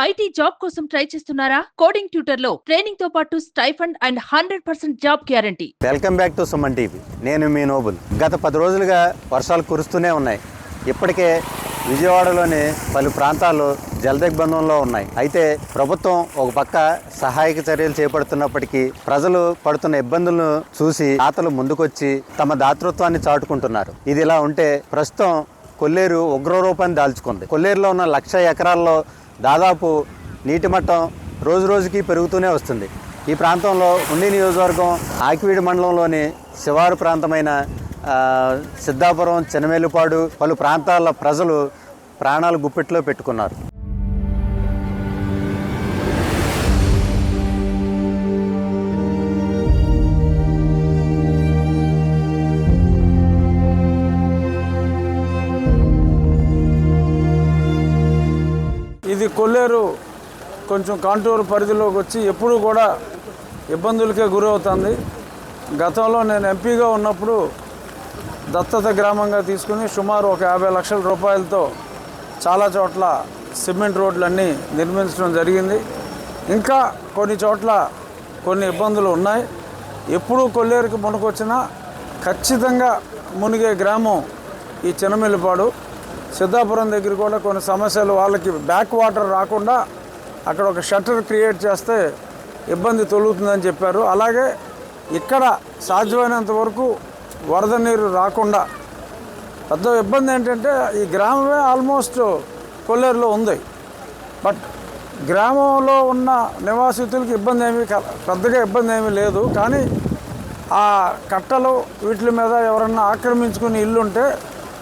IT job కోసం try చేస్తున్నారా? Coding ట్యూటర్లో ట్రైనింగ్తో పాటు stipend and hundred percent job guarantee. Welcome back to Suman TV. నేను మీ నోబుల్. గత పది రోజులుగా వర్షాలు కురుస్తూనే ఉన్నాయి. ఇప్పటికే విజయవాడలోని పలు ప్రాంతాలు జలదిగ్బంధంలో ఉన్నాయి. అయితే ప్రభుత్వం ఒక పక్క సహాయక చర్యలు చేపడుతున్నప్పటికీ ప్రజలు పడుతున్న ఇబ్బందులను చూసి దాతలు ముందుకొచ్చి తమ దాతృత్వాన్ని చాటుకుంటున్నారు. ఇది ఇలా ఉంటే ప్రస్తుతం కొల్లేరు ఉగ్రరూపాన్ని దాల్చుకుంది. కొల్లేరులో ఉన్న లక్ష ఎకరాల్లో దాదాపు నీటి మట్టం రోజు రోజుకి పెరుగుతూనే వస్తుంది. ఈ ప్రాంతంలో ఉండి నియోజకవర్గం ఆకివీడి మండలంలోని శివారు ప్రాంతమైన సిద్ధాపురం చినమేలుపాడు పలు ప్రాంతాల ప్రజలు ప్రాణాలు గుప్పెట్లో పెట్టుకున్నారు. కొల్లేరు కొంచెం కాంటూరు పరిధిలోకి వచ్చి ఎప్పుడూ కూడా ఇబ్బందులకే గురవుతుంది. గతంలో నేను ఎంపీగా ఉన్నప్పుడు దత్తత గ్రామంగా తీసుకుని సుమారు ఒక యాభై లక్షల రూపాయలతో చాలా చోట్ల సిమెంట్ రోడ్లన్నీ నిర్మించడం జరిగింది. ఇంకా కొన్ని చోట్ల కొన్ని ఇబ్బందులు ఉన్నాయి. ఎప్పుడూ కొల్లేరుకి మునుకొచ్చినా ఖచ్చితంగా మునిగే గ్రామం ఈ చిన్నమిల్లిపాడు. సిద్ధాపురం దగ్గర కూడా కొన్ని సమస్యలు వాళ్ళకి బ్యాక్ వాటర్ రాకుండా అక్కడ ఒక షట్టర్ క్రియేట్ చేస్తే ఇబ్బంది తొలుగుతుందని చెప్పారు. అలాగే ఇక్కడ సాధ్యమైనంత వరకు వరద నీరు రాకుండా పెద్ద ఇబ్బంది ఏంటంటే ఈ గ్రామమే ఆల్మోస్ట్ కొల్లేరులో ఉంది. బట్ గ్రామంలో ఉన్న నివాసితులకి ఇబ్బంది ఏమీ పెద్దగా ఇబ్బంది ఏమీ లేదు. కానీ ఆ కట్టలు వీటి మీద ఎవరన్నా ఆక్రమించుకుని ఇల్లు ఉంటే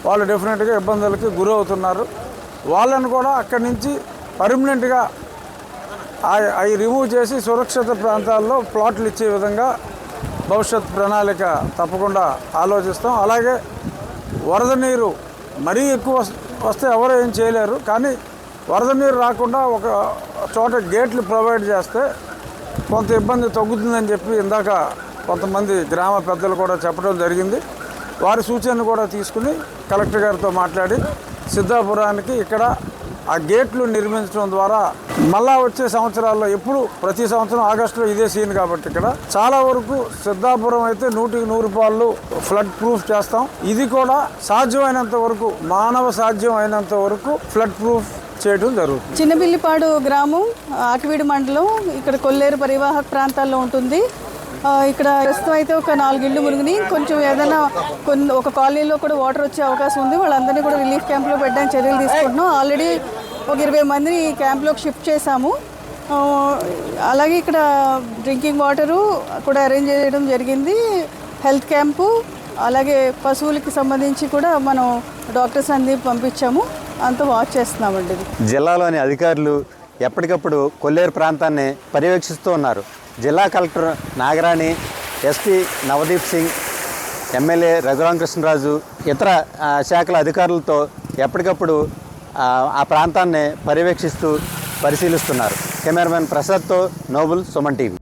వాళ్ళు డెఫినెట్గా ఇబ్బందులకి గురవుతున్నారు. వాళ్ళని కూడా అక్కడి నుంచి పర్మనెంట్గా అవి రిమూవ్ చేసి సురక్షిత ప్రాంతాల్లో ప్లాట్లు ఇచ్చే విధంగా భవిష్యత్ ప్రణాళిక తప్పకుండా ఆలోచిస్తాం. అలాగే వరద నీరు మరీ ఎక్కువ వస్తే ఎవరు ఏం చేయలేరు. కానీ వరద నీరు రాకుండా ఒక చోట గేట్లు ప్రొవైడ్ చేస్తే కొంత ఇబ్బంది తగ్గుతుందని చెప్పి ఇందాక కొంతమంది గ్రామ పెద్దలు కూడా చెప్పడం జరిగింది. వారి సూచనలు కూడా తీసుకుని కలెక్టర్ గారితో మాట్లాడి సిద్ధాపురానికి ఇక్కడ ఆ గేట్లు నిర్మించడం ద్వారా మళ్ళా వచ్చే సంవత్సరాల్లో ఎప్పుడు ప్రతి సంవత్సరం ఆగస్టులో ఇదే సీన్ కాబట్టి ఇక్కడ చాలా వరకు సిద్ధాపురం అయితే నూటికి నూరు పాళ్ళు ఫ్లడ్ ప్రూఫ్ చేస్తాం. ఇది కూడా సాధ్యమైనంత వరకు మానవ సాధ్యం అయినంత వరకు ఫ్లడ్ ప్రూఫ్ చేయడం జరుగుతుంది. చిన్నబిల్లిపాడు గ్రామం ఆకివీడు మండలం ఇక్కడ కొల్లేరు పరివాహక ప్రాంతాల్లో ఉంటుంది. ఇక్కడ ప్రస్తుతం అయితే ఒక నాలుగు ఇళ్ళు మునిగిని కొంచెం ఏదైనా కొన్ని ఒక కాలనీలో కూడా వాటర్ వచ్చే అవకాశం ఉంది. వాళ్ళందరినీ కూడా రిలీఫ్ క్యాంప్లో పెట్టడానికి చర్యలు తీసుకుంటున్నాం. ఆల్రెడీ ఒక ఇరవై మందిని క్యాంప్లోకి షిఫ్ట్ చేశాము. అలాగే ఇక్కడ డ్రింకింగ్ వాటరు కూడా అరేంజ్ చేయడం జరిగింది. హెల్త్ క్యాంపు అలాగే పశువులకి సంబంధించి కూడా మనం డాక్టర్స్ అంది పంపించాము. అంతా వాచ్ చేస్తున్నామండి. జిల్లాలోని అధికారులు ఎప్పటికప్పుడు కొల్లేరు ప్రాంతాన్ని పర్యవేక్షిస్తూ ఉన్నారు. జిల్లా collector Nagarani SP Navdeep Singh MLA Raghuramakrishnaraju ఇతర శాఖల అధికారులతో ఎప్పటికప్పుడు ఆ ప్రాంతాన్ని పర్యవేక్షిస్తూ పరిశీలిస్తున్నారు. కెమెరామెన్ ప్రసాద్తో నోబుల్ సుమన్ టీవీ.